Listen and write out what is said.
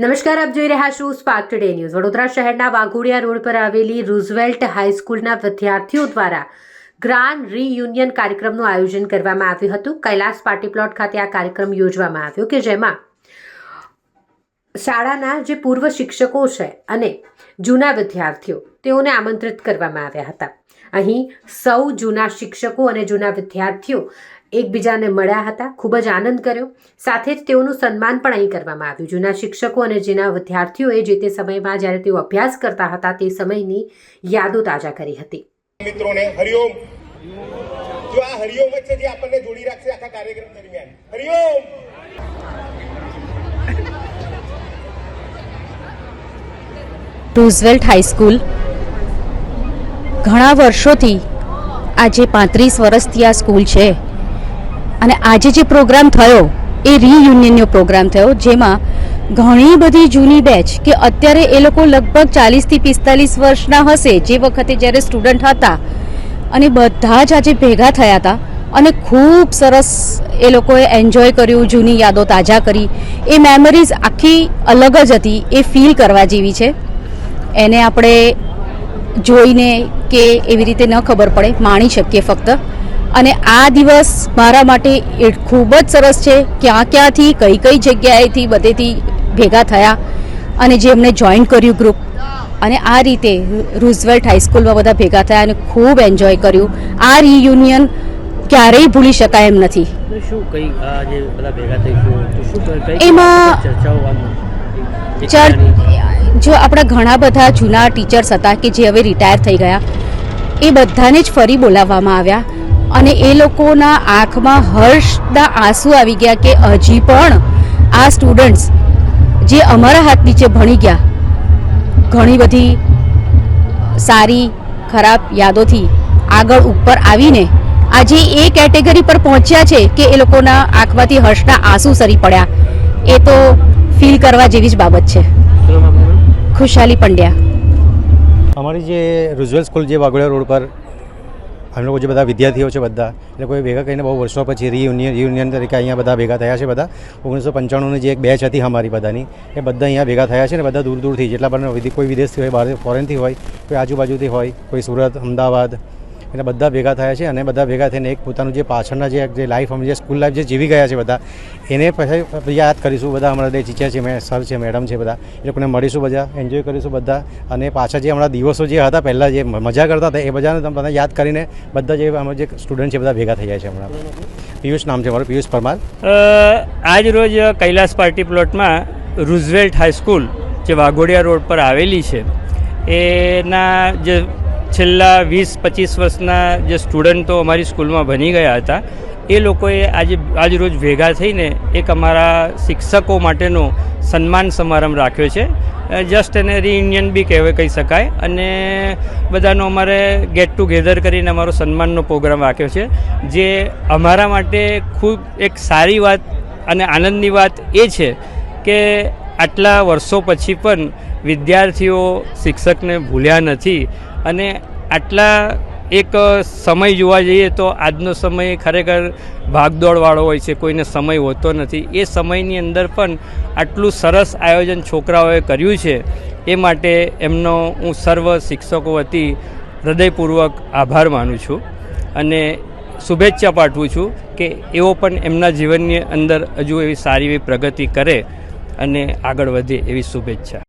નમસ્કાર, આપ જોઈ રહ્યા છો સ્પાર્ક ટુડે ન્યૂઝ. વડોદરા શહેરના વાઘોડિયા રોડ પર આવેલી રૂઝવેલ્ટ હાઈસ્કૂલના વિદ્યાર્થીઓ દ્વારા ગ્રાન્ડ રીયુનિયન કાર્યક્રમનું આયોજન કરવામાં આવ્યું હતું. કૈલાસ પાર્ટી પ્લોટ ખાતે આ કાર્યક્રમ યોજવામાં આવ્યો કે જેમાં શાળાના જે પૂર્વ શિક્ષકો છે અને જૂના વિદ્યાર્થીઓ, તેઓને આમંત્રિત કરવામાં આવ્યા હતા. અહીં સૌ જૂના શિક્ષકો અને જૂના વિદ્યાર્થીઓ એકબીજાને મળ્યા હતા ખૂબ જ આનંદ કર્યો. સાથે જ તેઓનું સન્માન પણ અહીં કરવામાં આવ્યું. જૂના શિક્ષકો અને જેના વિદ્યાર્થીઓએ જે તે સમયમાં જ્યારે તેઓ અભ્યાસ કરતા હતા તે સમયની યાદો તાજા કરી હતી. મિત્રોને હરિઓમ! જો આ હરિઓમ છે જે આપણને જોડી રાખશે આખા કાર્યક્રમ દરમિયાન. હરિઓમ! રૂઝવેલ્ટ હાઈસ્કૂલ ઘણા વર્ષોથી આજે પાંત્રીસ વર્ષથી આ સ્કૂલ છે. અને આજે જે પ્રોગ્રામ થયો, એ રીયુનિયનનો પ્રોગ્રામ થયો, જેમાં ઘણી બધી જૂની બેચ કે અત્યારે એ લોકો લગભગ ચાલીસથી પિસ્તાલીસ વર્ષના હશે જે વખતે જ્યારે સ્ટુડન્ટ હતા અને બધા જ આજે ભેગા થયા હતા અને ખૂબ સરસ એ લોકોએ એન્જોય કર્યું, જૂની યાદો તાજા કરી. એ મેમરીઝ આખી અલગ જ હતી, એ ફીલ કરવા જેવી છે. એને આપણે જોઈને કે એવી રીતે ન ખબર પડે, માણી શકીએ ફક્ત. અને આ દિવસ મારા માટે ખૂબ જ સરસ છે. ક્યાં ક્યાંથી કઈ કઈ જગ્યાએથી બધેથી ભેગા થયા અને જે એમને જોઈન કર્યું ગ્રુપ અને આ રીતે રૂઝવેલ્ટ હાઈસ્કૂલમાં બધા ભેગા થયા અને ખૂબ એન્જોય કર્યું. આ રિયુનિયન ક્યારેય ભૂલી શકાય એમ નથી. એમાં? જો આપણા ઘણા બધા જૂના ટીચર્સ હતા કે જે હવે રિટાયર થઈ ગયા એ બધાને જ ફરી બોલાવવામાં આવ્યા. અને એ લોકોના આંખમાં હર્ષના આંસુ આવી ગયા કે હજી પણ આ સ્ટુડન્ટ્સ જે અમારા હાથ નીચે ભણી ગયા ઘણી બધી સારી ખરાબ યાદોથી આગળ ઉપર આવીને આજે એ કેટેગરી પર પહોંચ્યા છે કે એ લોકોના આંખમાંથી હર્ષના આંસુ સરી પડ્યા. એ તો ફીલ કરવા જેવી જ બાબત છે? ખુશાલી પંડ્યા. અમારી જે રુઝવેલ સ્કૂલ જે વાઘોડિયા રોડ પર અમે લોકો જે બધા વિદ્યાર્થીઓ છે બધા એ લોકોએ ભેગા કરીને બહુ વર્ષો પછી રિયુનિયન રિયુનિયન તરીકે અહીંયા બધા ભેગા થયા છે બધા. ઓગણીસો પંચાણુંની જે એક બેચ હતી અમારી બધાની, એ બધા અહીંયા ભેગા થયા છે ને બધા દૂર દૂરથી, જેટલા પણ કોઈ વિદેશથી હોય, બહાર ફોરેનથી હોય, કોઈ આજુબાજુથી હોય, કોઈ સુરત, અમદાવાદ એટલે બધા ભેગા થયા છે અને બધા ભેગા થઈને એક પોતાનું જે પાછળના જે જે લાઈફ અમે જે સ્કૂલ લાઈફ જે જીવી ગયા છે બધા, એને પછી યાદ કરીશું. બધા અમારા જે ટીચર છે, મેં સર છે મેડમ છે બધા. એ લોકોને મળીશું બધા એન્જોય કરીશું બધા. અને પાછા જે હમણાં દિવસો જે હતા, પહેલાં જે મજા કરતા હતા, એ બધાને તમે બધા યાદ કરીને બધા જે અમારા જે સ્ટુડન્ટ છે, બધા ભેગા થઈ જાય છે હમણાં. પિયુષ નામ છે મારું પિયુષ પરમાર. આજ રોજ કૈલાસ પાર્ટી પ્લોટમાં રૂઝવેલ્ટ હાઈસ્કૂલ જે વાઘોડિયા રોડ પર આવેલી છે, એના જે છેલ્લા વીસ, પચીસ વર્ષના જે સ્ટુડન્ટો અમારી સ્કૂલમાં ભણી ગયા હતા, એ લોકોએ આજે, આજ રોજ ભેગા થઈને એક અમારા શિક્ષકો માટેનો સન્માન સમારંભ રાખ્યો છે. જસ્ટ એને રિયુનિયન બી કહેવાય, કહી શકાય. અને બધાનો અમારે ગેટ ટુગેધર કરીને અમારો સન્માનનો પ્રોગ્રામ રાખ્યો છે, જે અમારા માટે ખૂબ એક સારી વાત અને આનંદની વાત એ છે કે આટલા વર્ષો પછી પણ વિદ્યાર્થીઓ શિક્ષકને ભૂલ્યા નથી. અને આટલા એક સમય જોવા જઈએ તો આજનો સમય ખરેખર ભાગદોડવાળો હોય છે, કોઈને સમય હોતો નથી. એ સમયની અંદર પણ આટલું સરસ આયોજન છોકરાઓએ કર્યું છે, એ માટે એમનો હું સર્વ શિક્ષકો વતી હૃદયપૂર્વક આભાર માનું છું અને શુભેચ્છા પાઠવું છું કે એઓ પણ એમના જીવનની અંદર હજુ એવી સારી એવી પ્રગતિ કરે અને આગળ વધે એવી શુભેચ્છા.